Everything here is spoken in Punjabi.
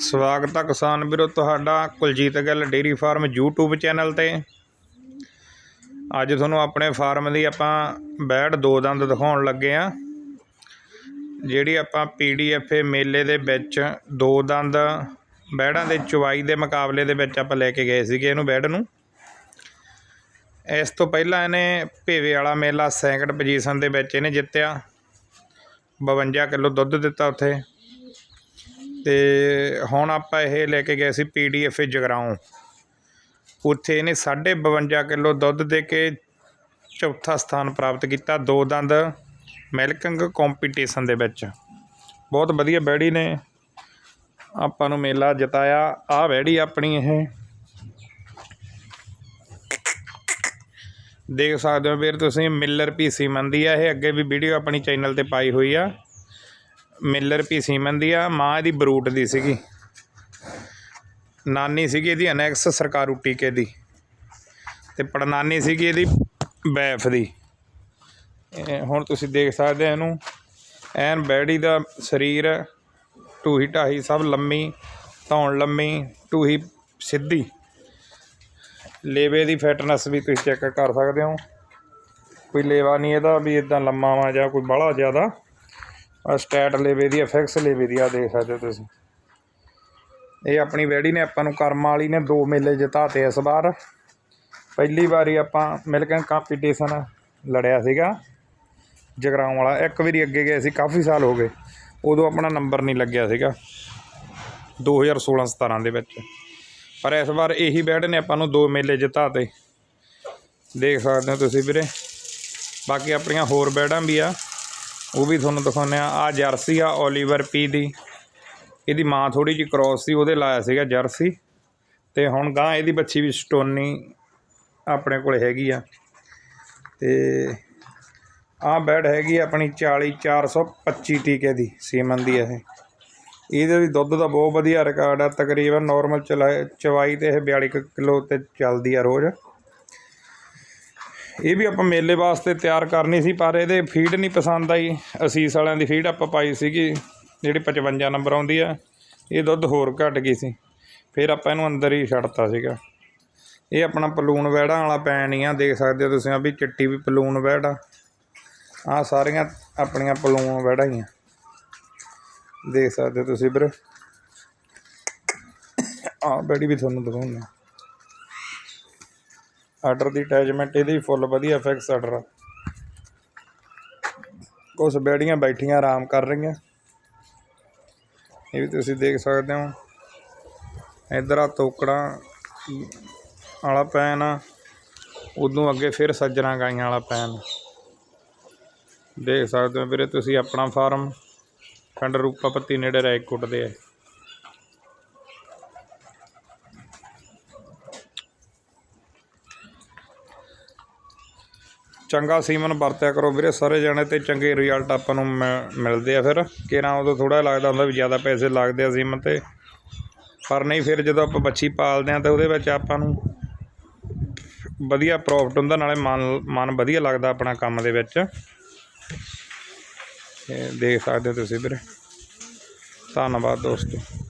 ਸਵਾਗਤ ਹੈ ਕਿਸਾਨ ਵੀਰੋ ਤੁਹਾਡਾ Kuljit Gill dairy farm YouTube channel ਤੇ। ਅੱਜ ਤੁਹਾਨੂੰ ਆਪਣੇ ਫਾਰਮ ਦੀ ਆਪਾਂ ਬੈੜ ਦੋ ਦੰਦ ਦਿਖਾਉਣ ਲੱਗੇ ਆ। ਜਿਹੜੀ ਆਪਾਂ PDFA ਮੇਲੇ ਦੇ ਵਿੱਚ ਦੋ ਦੰਦ ਬੈੜਾਂ ਦੇ ਚੁਵਾਈ ਦੇ ਮੁਕਾਬਲੇ ਦੇ ਵਿੱਚ ਆਪਾਂ ਲੈ ਕੇ ਗਏ ਸੀਗੇ ਇਹਨੂੰ ਬੈੜ ਨੂੰ। ਇਸ ਤੋਂ ਪਹਿਲਾਂ ਇਹਨੇ ਭੇਵੇ ਵਾਲਾ ਮੇਲਾ ਸੈਕਿੰਡ ਪੋਜੀਸ਼ਨ ਦੇ ਵਿੱਚ ਇਹਨੇ ਜਿੱਤਿਆ। 52 ਕਿਲੋ ਦੁੱਧ ਦਿੱਤਾ ਉੱਥੇ। ਤੇ ਹੁਣ ਆਪਾਂ ਇਹ ਲੈ ਕੇ ਗਏ ਸੀ P D F A Jagraon. ਉੱਥੇ ਇਹਨੇ 52 ਕਿਲੋ ਦੁੱਧ ਦੇ ਕੇ ਚੌਥਾ ਸਥਾਨ ਪ੍ਰਾਪਤ ਕੀਤਾ, ਦੋ ਦੰਦ, ਮਿਲਕਿੰਗ ਕੰਪੀਟੀਸ਼ਨ ਦੇ ਵਿੱਚ। ਬਹੁਤ ਵਧੀਆ ਬੈੜੀ ਨੇ। ਆਪਾਂ ਨੂੰ ਮੇਲਾ ਜਿਤਾਇਆ। ਆ ਬੈੜੀ ਆਪਣੀ ਇਹ। ਦੇਖ ਸਕਦੇ ਹੋ ਵੀਰ ਤੁਸੀਂ, ਮਿਲਰ ਪੀ ਸੀਮਨ ਆ ਇਹ। ਅੱਗੇ ਵੀ ਵੀਡੀਓ ਆਪਣੀ ਚੈਨਲ ਤੇ ਪਾਈ ਹੋਈ ਆ। ਮਿਲਰ ਪੀ ਸੀਮਨ ਦੀ ਆ, ਮਾਂ ਇਹਦੀ ਬਰੂਟ ਦੀ ਸੀਗੀ। ਨਾਨੀ ਸੀਗੀ ਇਹਦੀ ਅਨੈਕਸ ਸਰਕਾਰੂ ਟੀਕੇ ਦੀ ਤੇ ਪੜਨਾਨੀ ਸੀਗੀ ਇਹਦੀ ਬੈਫ ਦੀ। ਹੁਣ ਤੁਸੀਂ ਦੇਖ ਸਕਦੇ ਹੋ ਇਹਨੂੰ। ਐਨ ਬੈੜੀ ਦਾ ਸਰੀਰ, ਟੂਹੀ ਢਾਹੀ ਸਭ ਲੰਮੀ, ਧੌਣ ਲੰਮੀ, ਟੂਹੀ ਸਿੱਧੀ। ਲੇਵੇ ਦੀ ਫਿਟਨੈਸ ਵੀ ਤੁਸੀਂ ਚੈੱਕ ਕਰ ਸਕਦੇ ਹੋ। ਕੋਈ ਲੇਵਾ ਨਹੀਂ ਇਹਦਾ ਵੀ ਇਦਾਂ ਲੰਮਾ ਵਾ ਜਾਂ ਕੋਈ ਬਾਹਲਾ ਜ਼ਿਆਦਾ। ਆ ਸਟੈਟ ਲੇਵੇ ਦੀ ਫਿਕਸ ਲੇਵੇ ਦੀ ਆ ਦੇਖ ਸਕਦੇ ਹੋ ਤੁਸੀਂ। ਇਹ ਆਪਣੀ ਵੈੜੀ ਨੇ, ਆਪਾਂ ਨੂੰ ਕਰਮ ਵਾਲੀ ਨੇ, ਦੋ ਮੇਲੇ ਜਿਤਾਤੇ ਇਸ ਵਾਰ। ਪਹਿਲੀ ਵਾਰੀ ਆਪਾਂ ਮਿਲਕਨ ਕੰਪੀਟੀਸ਼ਨ ਲੜਿਆ ਸੀਗਾ। ਜਗਰਾਉਂ ਵਾਲਾ, ਇੱਕ ਵਾਰੀ ਅੱਗੇ ਗਏ ਸੀ, ਕਾਫੀ ਸਾਲ ਹੋ ਗਏ। ਉਦੋਂ ਆਪਣਾ ਨੰਬਰ ਨਹੀਂ ਲੱਗਿਆ ਸੀਗਾ। 2016 17 ਦੇ ਵਿੱਚ। ਪਰ ਇਸ ਵਾਰ ਇਹੀ ਬੈਡ ਨੇ, ਆਪਾਂ ਨੂੰ ਦੋ ਮੇਲੇ ਜਿਤਾਤੇ। ਦੇਖ ਸਕਦੇ ਹੋ ਤੁਸੀਂ ਵੀਰੇ। ਬਾਕੀ ਆਪਣੀਆਂ ਹੋਰ ਬੈਡਾਂ ਵੀ ਆ। ਉਹ ਵੀ ਤੁਹਾਨੂੰ ਦਿਖਾਉਂਦੇ ਆ ਆ ਜਰਸੀ ਆ, ਓਲੀਵਰ ਪੀ ਦੀ। ਇਹਦੀ ਮਾਂ ਥੋੜੀ ਜਿਹੀ ਕ੍ਰੋਸ ਸੀ, ਉਹਦੇ ਲਾਇਆ ਸੀਗਾ ਜਰਸੀ। ਤੇ ਹੁਣ ਗਾਂ ਇਹਦੀ ਬੱਚੀ ਵੀ ਸਟੋਨੀ ਆਪਣੇ ਕੋਲ ਹੈਗੀ ਆ। ਤੇ ਆਹ ਬੈਡ ਹੈਗੀ ਆ ਆਪਣੀ 40 425 ਟੀਕੇ ਦੀ, ਸੀਮਨ ਦੀ ਇਹ। ਇਹਦੇ ਵੀ ਦੁੱਧ ਦਾ ਬਹੁਤ ਵਧੀਆ ਰਿਕਾਰਡ ਆ। ਤਕਰੀਬਨ ਨਾਰਮਲ ਚਵਾਈ ਤੇ ਇਹ 42 ਕਿਲੋ ਤੇ ਚੱਲਦੀ ਆ ਰੋਜ਼। ਇਹ ਵੀ ਆਪਾਂ ਮੇਲੇ ਵਾਸਤੇ ਤਿਆਰ ਕਰਨੀ ਸੀ, ਪਰ ਇਹਦੇ ਫੀਡ ਨਹੀਂ ਪਸੰਦ ਆਈ। ਅਸੀਸ ਵਾਲਿਆਂ ਦੀ ਫੀਡ ਆਪਾਂ ਪਾਈ ਸੀਗੀ, ਜਿਹੜੀ 55 ਨੰਬਰ ਆਉਂਦੀ ਆ, ਇਹ ਦੁੱਧ ਹੋਰ ਘਟ ਗਈ ਸੀ। ਫਿਰ ਆਪਾਂ ਇਹਨੂੰ ਅੰਦਰ ਹੀ ਛੱਡਤਾ ਸੀਗਾ। ਇਹ ਆਪਣਾ ਪਲੂਣ ਵਹਿੜਾਂ ਵਾਲਾ ਪੈਣ ਹੀ ਆ, ਦੇਖ ਸਕਦੇ ਹੋ ਤੁਸੀਂ ਆ ਵੀ ਚਿੱਟੀ ਵੀ ਪਲੂਣ ਵਹਿੜ ਆ। ਆਹ ਸਾਰੀਆਂ ਆਪਣੀਆਂ ਪਲੂਣ ਵਹਿੜਾਂ ਹੀ ਆ। ਦੇਖ ਸਕਦੇ ਹੋ ਤੁਸੀਂ ਵੀਰੇ। ਆ ਬੈੜੀ ਵੀ ਤੁਹਾਨੂੰ ਦਿਖਾਉਂਦਾ। ਆਰਡਰ ਦੀ ਅਟੈਚਮੈਂਟ, ਇਹਦੀ ਫੁੱਲ ਵਧੀਆ ਫਿਕਸ ਆਰਡਰ ਆ। ਕੁਛ ਬੈੜੀਆਂ ਬੈਠੀਆਂ, ਆਰਾਮ ਕਰ ਰਹੀਆਂ। ਇਹ ਵੀ ਤੁਸੀਂ ਦੇਖ ਸਕਦੇ ਹੋ। ਇਧਰ ਆ ਤੋਕੜਾਂ ਵਾਲਾ ਪੈਨ ਆ। ਉਦੋਂ ਅੱਗੇ ਫਿਰ ਸੱਜਣਾ ਗਾਈਆਂ ਵਾਲਾ ਪੈਨ। ਦੇਖ ਸਕਦੇ ਹੋ ਵੀਰੇ ਤੁਸੀਂ ਆਪਣਾ ਫਾਰਮ। ਖੰਡ ਰੂਪਾ ਪੱਤੀ ਨੇੜੇ ਰੈਕੋਟ ਦੇ ਹੈ ਚੰਗਾ ਸੀਮਨ ਵਰਤਿਆ ਕਰੋ ਵੀਰੇ, ਸਾਰੇ ਜਾਣੇ ਤੇ ਚੰਗੇ ਰਿਜ਼ਲਟ ਆਪਾਂ ਨੂੰ ਮਿ- ਮਿਲਦੇ ਆ ਫਿਰ। ਕਿਰਾਂ ਉਦੋਂ ਥੋੜਾ ਲੱਗਦਾ ਹੁੰਦਾ ਵੀ ਜ਼ਿਆਦਾ ਪੈਸੇ ਲੱਗਦੇ ਆ ਸੀਮਨ ਤੇ। ਪਰ ਨਹੀਂ, ਫਿਰ ਜਦੋਂ ਆਪਾਂ ਬੱਚੀ ਪਾਲਦੇ ਆ ਤਾਂ ਉਹਦੇ ਵਿੱਚ ਆਪਾਂ ਨੂੰ ਵਧੀਆ ਪ੍ਰੋਫਿਟ ਹੁੰਦਾ, ਨਾਲੇ ਮਨ ਮਨ ਵਧੀਆ ਲੱਗਦਾ ਆਪਣਾ ਕੰਮ ਦੇ ਵਿੱਚ। ਇਹ ਦੇਖ ਸਕਦੇ ਹੋ ਤੁਸੀਂ ਵੀਰੇ। ਧੰਨਵਾਦ ਦੋਸਤੋ।